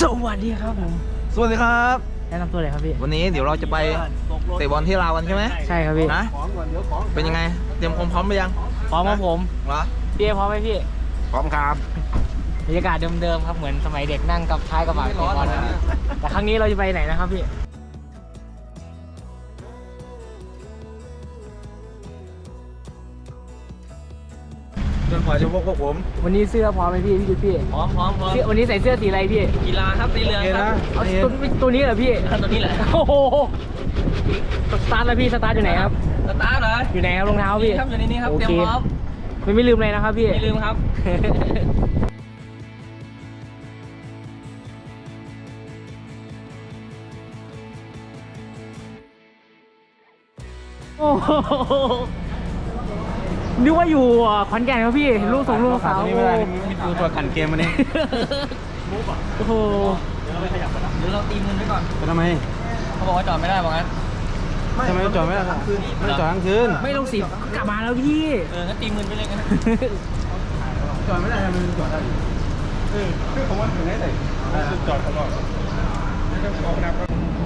สวัสดีครับผม สวัสดีครับ แนะนำตัวเลยครับพี่ วันนี้เดี๋ยวเราจะไปเตะบอลที่ลาวกันใช่ไหมใช่ครับพี่ นะเป็นยังไง เตรียมความพร้อมไปยังพร้อมครับผมเหรอพี่เอพร้อมไหมพี่ พร้อมครับบรรยากาศเดิมๆครับเหมือนสมัยเด็กนั่งกับท้ายกระบะไม่ร้อนเตะบอลนะนะแต่ครั้งนี้เราจะไปไหนนะครับพี่ จนกว่าจะพบพวกผมวันนี้เสื้อพร้อมไหมพี่พี่จุดพี่พร้อมพร้อมพร้อมเสื้อวันนี้ใส่เสื้อสีอะไรพี่กีฬาครับสีเหลืองโอเคครันะบเอาตัวตัวนี้เหรอพี่ตัวนี้แหละโอ้โหสตาร์ทแล้วพี่สตาร์ทอยู่ไหนครับสตาร์ทเหรออยู่ไหนครับรองเท้าพี่นี่ครับอยู่ในนี้ครับโอเตรียเคมพร้อมไม่ไม่ลืมเลยนะครับพี่ไม่ลืมครับโอ้โห นึกว่าอยู่ขอนแก่นครับพี่ลูกสองลูกสาวนี่ไม่ได้มีดูตัวขันเกมมาเนี่ยโอ้โหหรือเราตีมือไว้ก่อนไปทำไมเขาบอกว่าจอดไม่ได้บอกงั้นทำไมไม่จอดไม่ได้ไม่จอดกลางคืนไม่ลงสิกลับมาแล้วพี่เอองั้นตีมือไปเลยกันจอดไม่ได้ทำไมจอดได้เออคือผมว่าถึงได้แต่จอดตลอด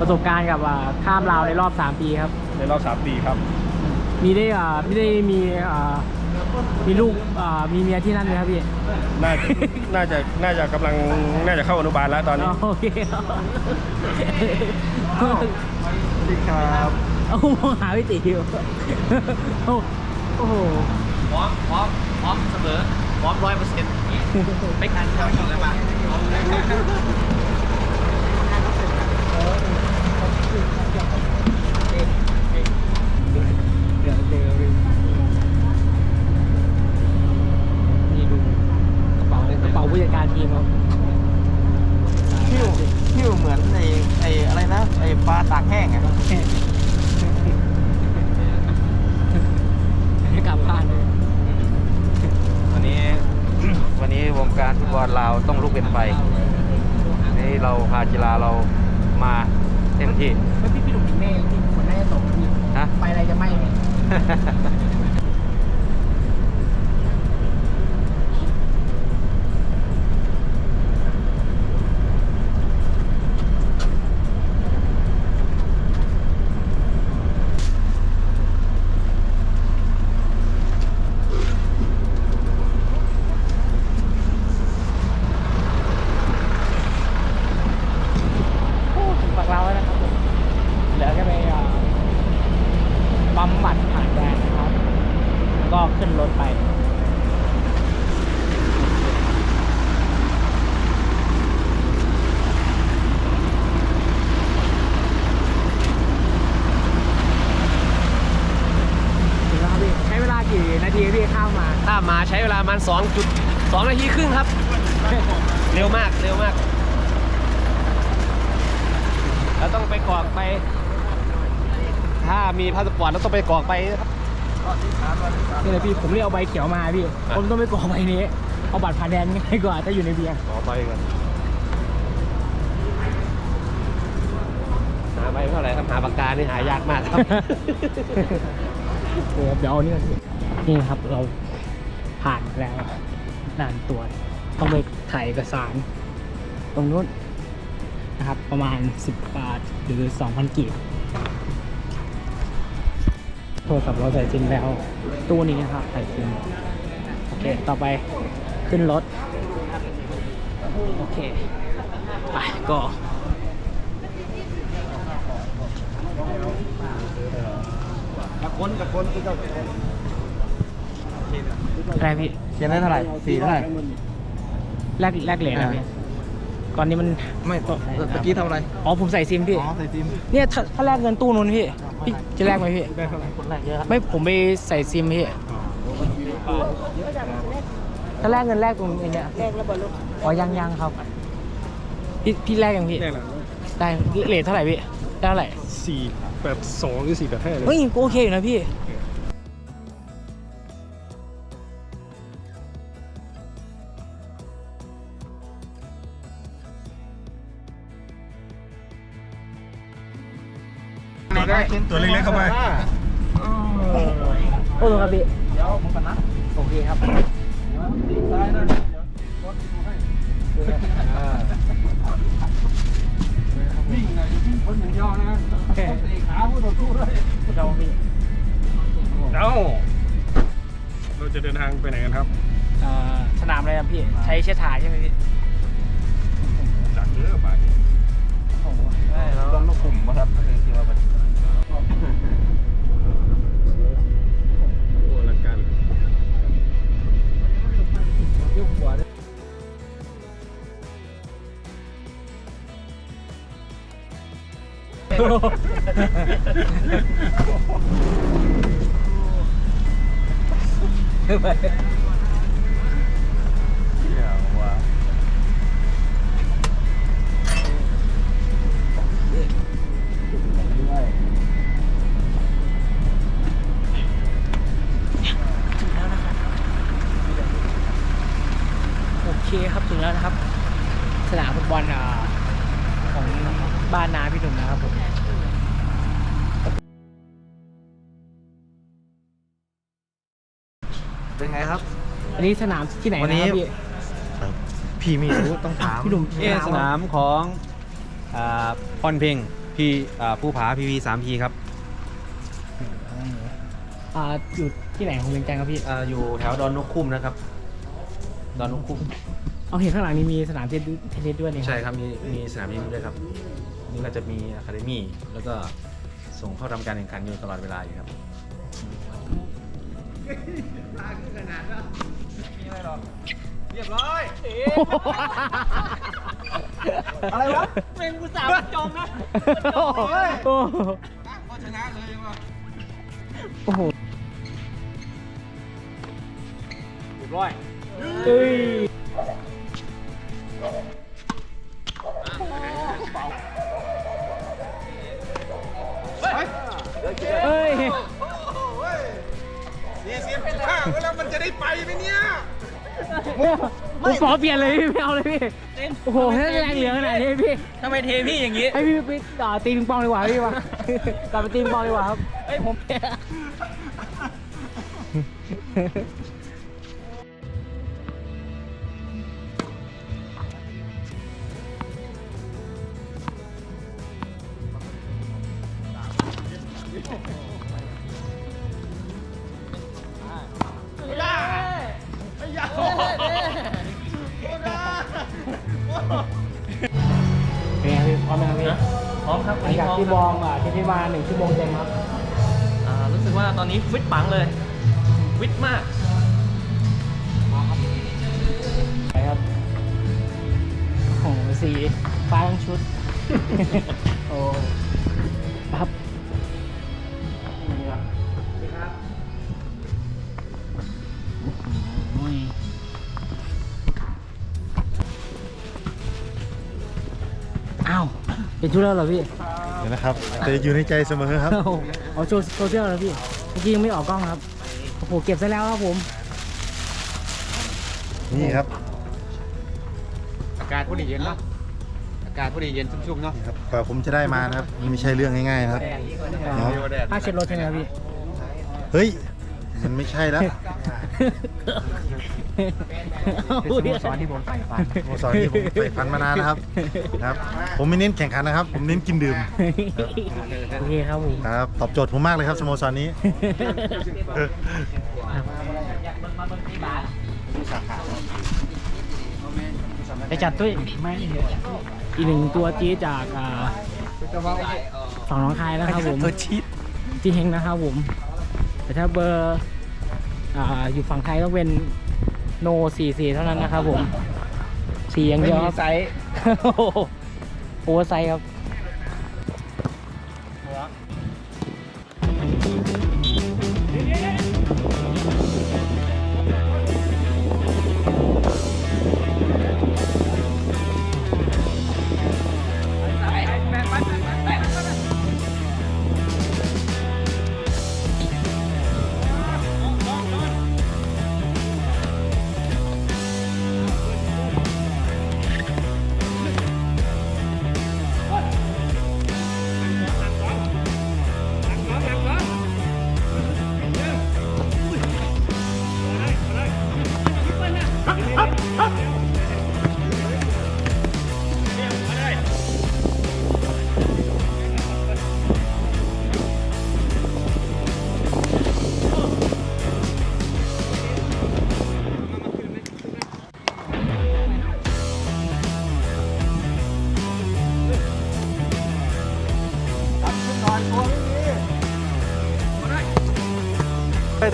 ประสบการณ์กับอ่าข้ามลาวในรอบ 3 ปีครับ ในรอบสามปีครับ มีได้อ่าไม่ได้มีอ่ามีลูกอ่ามีเมียที่นั่นไหมครับพี่น่าน่าจะน่าจะกำลังน่าจะเข้าอนุบาลแล้วตอนนี้โอเคครับสวัสดีครับเอามองหาพี่ติอยู่โอ้โอ้โหพร้อมพร้อมพร้อมเสมอพร้อมร้อยเปอร์เซ็นต์ไม่กันครับอยู่เลยมา การทีมครับคิวคิวเหมือนไอ้ไอ้อะไรนะไอ้ปลาตากแห้งอะให้กลับบ้านเลยวันนี้ วันนี้วงการฟุตบอลลาวต้องลุกเป็นไฟนี่เราพากีฬาเรามาเต็มที่ ไม่พี่พี่หนุ่มแม่พี่คนน่าจะตกพี่ฮะไฟอะไรจะไหม้ไหม โอ้ถึงปากเราแล้วนะครับผมเหลือแค่ไปเอ่อปั๊มบัตรผ่านแดนนะครับ แล้วก็ขึ้นรถไป ถึงแล้วครับพี่ ใช้เวลากี่นาทีพี่ข้ามมา ถ้ามาใช้เวลาประมา ณสองจุดสองนาทีครึ่งครับ เร็วมากเร็วมากเราต้องไปกรอกไป ถ้ามีพาสปอร์ตเราต้องไปกรอกไปนะครับนี่เลยพี่ผมเรียกเอาใบเขียวมาพี่อะผมต้องไปกรอกใบนี้ เอาบัตรผ่านแดนง่ายกว่าถ้าอยู่ในเบียร์ขอไปก่อนหาไปเท่าไหร่ครับหาปากกานี่หายากมากครับ เดี๋ยวเดี๋ยวเอานี่ก่อนพี่นี่ครับเรา ผ่านแล้วด่านตรวจต้องไปถ่ายเอกสาร ตรงนู้นนะครับ ประมาณ 10 บาทหรือ 2,000กีบโทรศัพท์เราใส่ซิมแล้ว ตู้นี้นะครับใส่ซิมโอเค ต่อไปขึ้นรถ โอเค ไปก็ตะคนตะคนที่เจ้า อะไรพี่เขียนได้เท่าไหร่สี่เท่าไหร่แลกแลกเหรียญนะอ่าพี่ตอนนี้มันไม่ตตะกี้ทำอะไรอ๋อผมใส่ซิมพี่อ๋อใส่ซิมเนี่ยถ้าถ้าแลกเงินตู้นู้นพี่พี่จะแลกไหมพี่ได้เท่าไหร่คนแรกเยอะครับไม่ผมไปใส่ซิมพี่ถ้าแลกเงินแลกตรงนี้เนี่ยแลกแล้วบอลลูกอ๋อยังยังครับพี่พี่แลกยังพี่แรกหลังได้เลทเท่าไหร่พี่ได้เท่าไหร่สี่แปดสองหรือสี่แปดห้าเลยเฮ้ยก็โอเคอยู่นะพี่ ตัวเล็กๆเข้าไปโอ้โหครับพี่เดี๋ยวผมึงปันนะโอเคครับตีซ้ายนะเดี๋ยวรถกูให้วิ่งนะอยู่วิ่งคนอย่งเดียวนะเตะขาผู้ต่อสู้ด้ยเดาพี่เอ้าเราจะเดินทางไปไหนกันครับสนามอะไรครับพี่ ใช้เชือถ่ายใช่ไหมพี่จัดเยอะไปโอ้โหลงลูกกลุ่มมาครับก็เลยคิดว่า ไป อันนี้สนามที่ไหนวันนะนี้ครับพี่ พี่ไม่รู้ต้องถามพี่หนุ่ม เอสนามของอ่าพอนเพ่งพี่อ่าผู้ผาพีวีสามพีครับอ่าอยู่ที่ไหนของเวียงจันทร์ครับพี่ อ่าอยู่แถวดอนนกคุ้มนะครับ ดอนนกคุ้มเอาเห็นข้างหลังนี้มีสนามเทนนิสเทนนิสด้วยนี่ใช่ครับมีมีสนามยิมด้วยครับ นี่ก็จะมีอะคาเดมี่แล้วก็ส่งเข้าทำการแข่งขันอยู่ตลอดเวลาอยู่ครับ อะไรวะ เป็นกูสาวจมนะโอ้โหชนะเลยว่ะโอ้โหเรียบร้อย เอ้ย ยเป็นข้าวแล้วมันจะได้ไปไหมเนี่ยผมขอเปลี่ยนเลยพี่ไม่เอาเลยพี่ โอ้โหแรงเหลือขนาดนี้พี่ ทำไมเทพี่อย่างนี้ให้พี่ไปต่อตีปิงปองดีกว่าพี่วะกลับไปตีปิงปองดีกว่าครับ เอ้ยผมแพ้ อมครับหลังจากที่วอร์มอะที่ที่มาหนึ่งชั่วโมงเต็มครับ อ่ารู้สึกว่าตอนนี้ฟิตปังเลย ฟิตมาก ไปครับ โอ้โหสีฟ้าทั้งชุด โอ้ ปั๊บ เป็นชุดแล้วเหรอพี่เดี๋ยวนะครับแต่อยู่ในใจเสมอครับ โอ้โหเอาโชว์โซเชียลแล้วพี่เมื่อกี้ยังไม่ออกกล้องครับโอ้โหเก็บซะแล้วครับผม นี่ครับอากาศพอดีเย็นเนาะอากาศพอดีเย็นชุ่มๆเนาะครับกว่าผมจะได้มานะครับนี่ไม่ใช่เรื่องง่ายๆนะครับครับผ้าเช็ดรถใช่ไหมครับพี่ เฮ้ย มันไม่ใช่แล้วเป็นสโมสรที่ผมใฝ่ฝันสโมสรที่ผมใฝ่ฝันมานานนะครับครับ ผมไม่เน้นแข่งขันนะครับ ผมเน้นกินดื่มโอเคครับผมครับตอบโจทย์ผมมากเลยครับสโมสรนี้ไปจัดด้วยไม่อีกหนึ่งตัวจี๊ดจากอ่าฝั่งน้องคายนะครับผมตัวชีดจีเฮงนะครับผม แต่ถ้าเบอร์อ่าอยู่ฝั่งไทยต้องเป็นโน44 เท่านั้นนะครับผมสี่อย่างเดียวครับไซส์ โอ้โหโอเวอร์ไซส์ครับ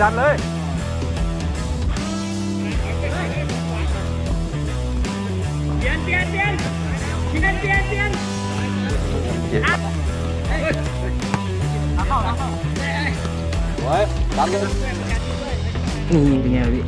ไปดันเลย นี่เป็นไงพี่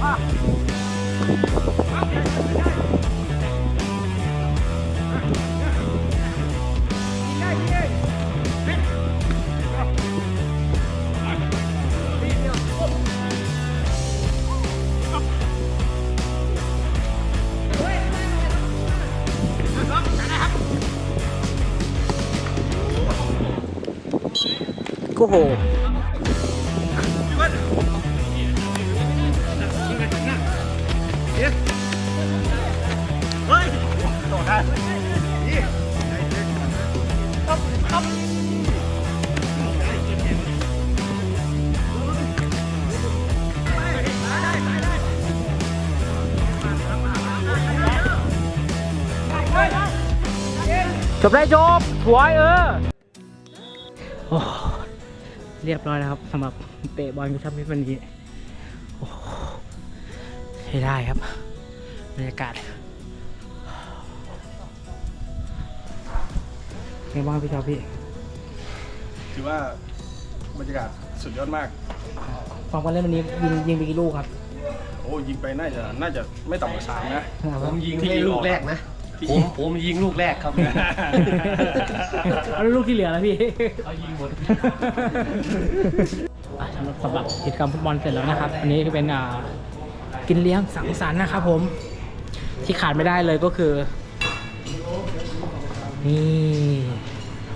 Ah! โอ้โหจบได้จบสวยเออ เรียบร้อยแล้วครับสำหรับเตะบอลกระชับมิตรวันนี้โอ้ใช้ได้ครับบรรยากาศไงบ้างพี่ชอบพี่ถือว่าบรรยากาศสุดยอดมากฟังกันเล่นวันนี้ยิงยิงไปกี่ลูกครับ โอ้ยิงไปน่าจะน่าจะไม่ต่ำกว่าสามนะผมยิงให้ลูกแรกนะ ผมผมยิงลูกแรกครับ เอาลูกที่เหลือแล้วพี่เอายิงหมด อะสำหรับสำหรับกิจกรรมฟุตบอลเสร็จแล้วนะครับ อันนี้เป็นอ่ากินเลี้ยงสังสรรค์นะครับผม ที่ขาดไม่ได้เลยก็คือ นี่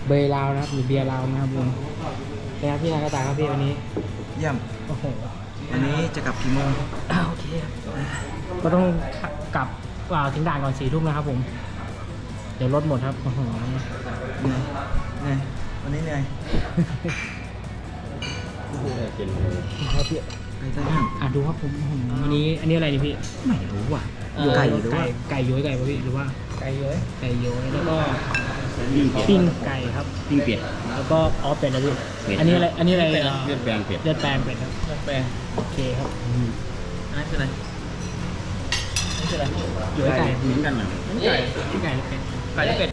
เบยร์ลาวนะครับหรือเบียร์ลาวนะครับผมเป็นไงครับพี่นากระต่ายครับพี่วันนี้เยี่ยมโอ้โห วันนี้จะกลับกี่โมง อ่าโอเคครับก็ต้องกลับอ่า ถึงด่านก่อนสี่ทุ่มนะครับผม เดี๋ยวรถหมดครับโอ้โหเหนื่อยเหนื่อยวันนี้เหนื่อยครับพี่ไปซะนั่งอะดูครับผมอื้อหือวันนี้อันนี้อะไรดีพี่ไม่รู้ว่ะเอ่อไก่หรือว่าไก่ย้อยไก่ป่ะพี่หรือว่าไก่ย้อยไก่ย้อยแล้วก็ปิ้งไก่ครับยิงเปลี่ยนแล้วก็อ๋อเป็ดนะพี่เป็ดอันนี้อะไรอันนี้อะไรเลือดอ่าเลือดแปลงเปลี่ยนเลือดแปลงเป็ดครับเลือดแปลงโอเคครับอันนั้นคืออะไรนี่ คืออะไรย้อยไก่เหมือนกันนะไก่ปิ้งไก่หรือเป็ดไก่เป็ด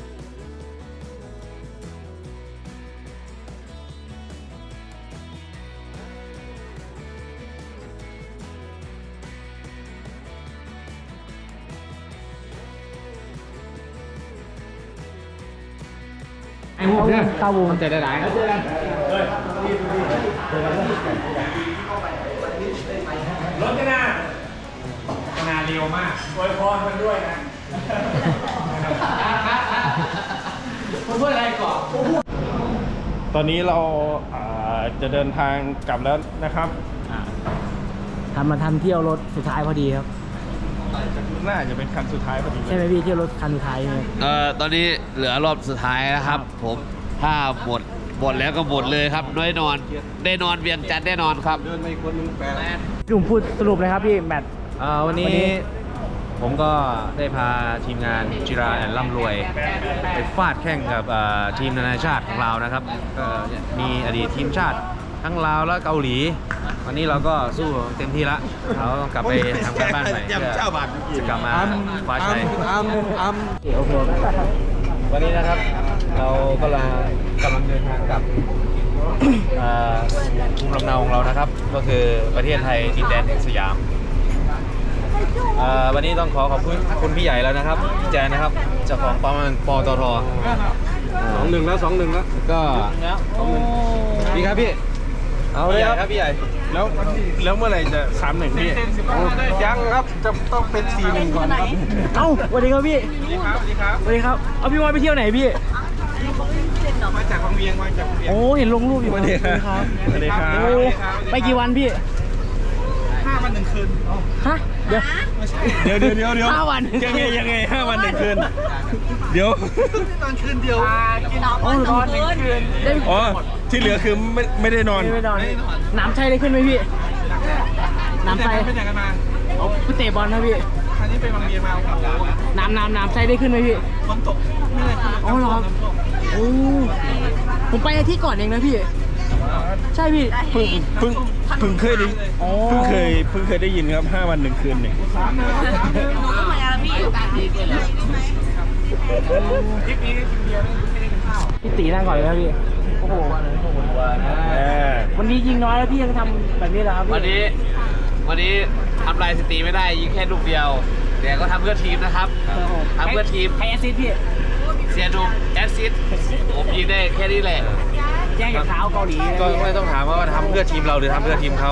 ไอ้พวกเต้าหูมันจะได้หลายรถกันนะนา เร็วมากอวยพรมันด้วยนะมันพูดอะไรก่อนตอนนี้เราอ่าาจะเดินทางกลับแล้วนะครับอ่าทันมาทันเที่ยวรถสุดท้ายพอดีครับ น่าจะเป็นคันสุดท้ายพอดีใช่ไหมพี่เที่ยวรถคันสุดท้ายใช่ไหมเอ่อตอนนี้เหลือรอบสุดท้ายนะครับ ผมถ้าหมดหมดแล้วก็หมดเลยครับแน่นอนได้นอนเวียงจันทร์แน่นอนครับ พี่หนุ่มพูดสรุปเลยครับพี่แมตช์เอ่อวันนี้วันนี้ผมก็ได้พาทีมงานจิราแอนล่ำรวย ไปฟาดแข่งกับเอ่อทีมนานาชาติของเรานะครับก็มีอดีตทีมชาติทั้งลาวและเกาหลี วันนี้เราก็สู้เต็มที่ละเราต้องกลับไปทำการบ้านใหม่เพื่อจะกลับมาคว้าชัยโอเควันนี้นะครับ เราก็ลังกำลังเดินทางกลับ เอ่อภูมิลำเนาของเรานะครับ ก็คือประเทศไทยดินแดนแห่งสยาม เอ่อวันนี้ต้องขอขอบคุณคุณพี่ใหญ่แล้วนะครับพี่แจนนะครับเจ้าของปั๊มปตทสองหนึ่งแล้วสองหนึ่งแล้วก็พี่ครับพี่ เอาเลยพี่ใหญ่ครับครับพี่ใหญ่ แล้วแล้วเมื่อไหร่จะสามหนึ่งพี่ยังครับจะต้องเป็นสี่หนึ่งก่อนครับเอ้าสวัสดีครับพี่สวัสดีครับสวัสดีครับสวัสดีครับเอาพี่วอยไปเที่ยวไหนพี่มาจากวังเวียงมาจากวังเวียงโอ้เห็นลงรูปอยู่สวัสดีครับสวัสดีครับโอ้ไปกี่วันพี่ห้าวันหนึ่งคืนฮะ เดี๋ยวเดี๋ยวเดี๋ยวเดี๋ยวเดี๋ยวห้าวันยังไงยังไงห้าวันหนึ่งคืน เดี๋ยวอ๋อตอนหนึ่งคืนได้อ๋อที่เหลือคือไม่ไม่ได้นอนไม่นอนน้ำชัยได้ขึ้นไหมพี่น้ำชัยไปไหนกันมาไปเตะบอลนะพี่คันนี้ไปวังเวียงมาครับน้ำน้ำน้ำชัยได้ขึ้นไหมพี่ฝนตกไม่ได้ขึ้นอ๋อเหรอครับโอ้ผมไปอาทิตย์ก่อนเองนะพี่ ใช่พี่เพิ่งเพิ่งเพิ่งเคยได้อ๋อเพิ่งเคยเพิ่งเคยได้ยินครับห้าวันหนึ่งคืนเนี่ยพี่ตีนั่งก่อนเลยนะพี่โอ้โหอ่าวันนี้ยิงน้อยแล้วพี่ยังทำแบบนี้เหรอครับพี่วันนี้ วันนี้ทำลายสถิติไม่ได้ยิงแค่ลูกเดียวแต่ก็ทำเพื่อทีมนะครับทำเพื่อทีมใครแอสซิสต์พี่เสียดุมแอสซิสต์ผมยิงได้แค่นี้แหละ แย่งกับเท้าเกาหลีเลยก็พี่ไม่ต้องถามว่าทำเพื่อทีมเราหรือทำเพื่อทีมเขา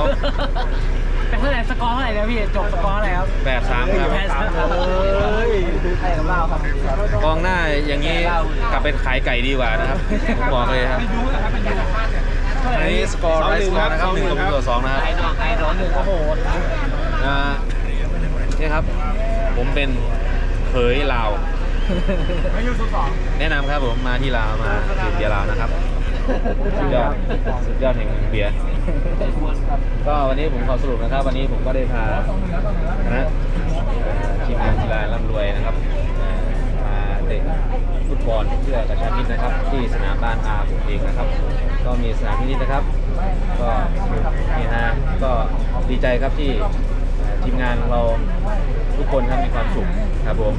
แต่เท่าไหร่สกอร์เท่าไหร่นะพี่จบสกอร์อะไรครับแปดสามครับแพ้สามเลยใครกับเราครับกองหน้าอย่างนี้กลับเป็นขายไก่ดีกว่านะครับผมบอกเลยครับอันนี้สกอร์ไรสกอร์นะครับหนึ่งต่อต่อสองนะครับไอ้ดอกไอ้ดอกหนึ่งโอ้โหอ่านี่ครับ ผมเป็นเขยลาวแนะนำครับผมมาที่ลาวมาดื่มเบียร์ลาวนะครับ สุดยอดสุดยอดแห่งเบียร์ก็วันนี้ผมขอสรุปนะครับ วันนี้ผมก็ได้พาคณะทีมงานกีฬาร่ำรวยนะครับมาเตะฟุตบอลเพื่อกระชับมิตรนะครับ ที่สนามบ้านอาผมเองนะครับ ก็มีสนามพินิจนะครับ ก็นี่ฮะก็ดีใจครับที่ทีมงานของเราทุกคนครับมีความสุขครับผม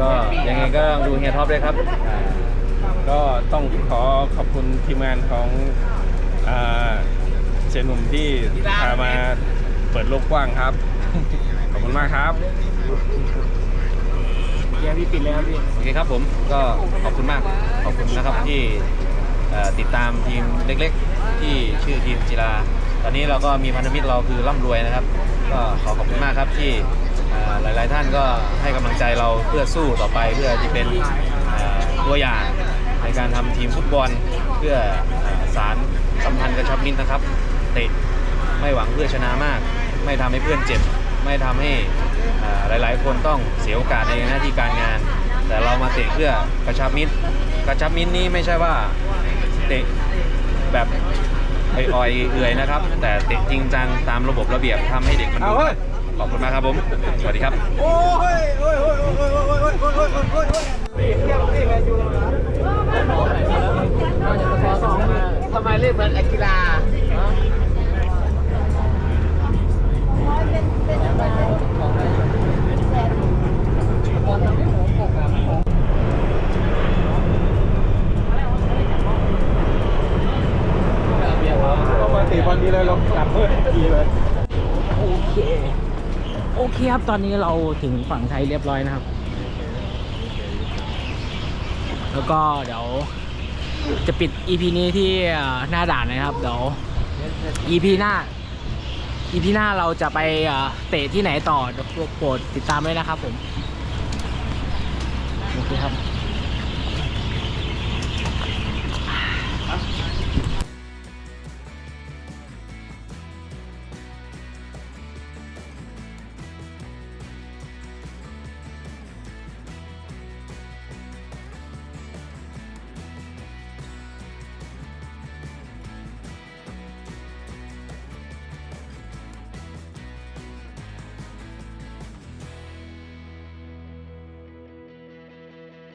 ก็ยังไงก็ดูเฮียท็อปด้วยครับ ก็ต้องขอขอบคุณทีมงานของเสยหนุ่มที่พามาเปิดโลกกว้างครับ ขอบคุณมากครับ เดี๋ยวพี่ปิดเลยครับพี่ โอเคครับผมก็ขอบคุณมากขอบคุณนะครับที่เอ่อติดตามทีมเล็กๆ ที่ชื่อทีมจิราตอนนี้เราก็มีพันธมิตรเราคือร่ำรวยนะครับ ก็ขอขอบคุณมากครับที่เอ่อหลายๆท่านก็ให้กำลังใจเราเพื่อสู้ต่อไปเพื่อที่เป็นเอ่อตัวอย่าง ในการทำทีมฟุตบอลเพื่อเอ่อสารสัมพันธ์กระชับมิตรนะครับเตะไม่หวังเพื่อชนะมาก ไม่ทำให้เพื่อนเจ็บ ไม่ทำให้เอ่อหลาย ๆ คนต้องเสียโอกาสในหน้าที่การงาน แต่เรามาเตะเพื่อกระชับมิตร กระชับมิตรนี้ไม่ใช่ว่าเตะแบบอ่อยๆเอื่อยนะครับ แต่เตะจริงจังตามระบบระเบียบทำให้เด็กมันดูครับขอบคุณมากครับผม สวัสดีครับ ตอนนี้เราถึงฝั่งไทยเรียบร้อยนะครับ แล้วก็เดี๋ยวจะปิด EP นี้ที่หน้าด่านนะครับ เดี๋ยว EP หน้า EP หน้าเราจะไปเตะที่ไหนต่อโปรดติดตามด้วยนะครับผม โอเคครับ